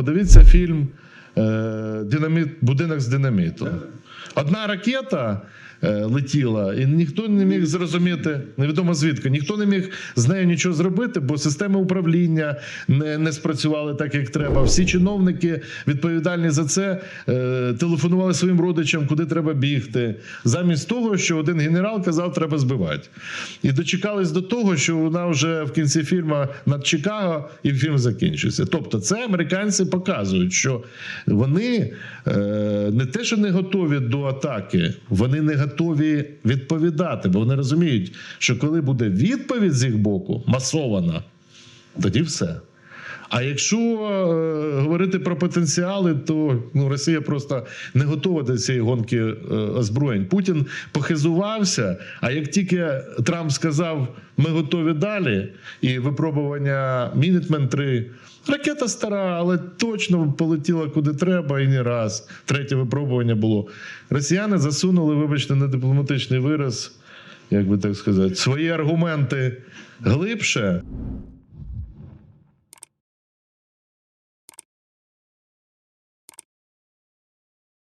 подивіться фільм е, Динаміт, Будинок з динаміту. Одна ракета е, летіла, і ніхто не міг зрозуміти, невідомо звідки, ніхто не міг з нею нічого зробити, бо системи управління не, не спрацювали так, як треба. Всі чиновники відповідальні за це е, телефонували своїм родичам, куди треба бігти, замість того, що один генерал казав, треба збивати. І дочекались до того, що вона вже в кінці фільму над Чикаго, і фільм закінчився. Тобто, це американці показують, що вони е, не те, що не готові до атаки, вони не готові відповідати, бо вони розуміють, що коли буде відповідь з їх боку масована, тоді все. А якщо е, говорити про потенціали, то ну, Росія просто не готова до цієї гонки е, озброєнь. Путін похизувався. А як тільки Трамп сказав, ми готові далі, і випробування Мінітмен 3 ракета стара, але точно полетіла куди треба і не раз. Третє випробування було. Росіяни засунули, вибачте, на дипломатичний вираз, як би так сказати, свої аргументи глибше.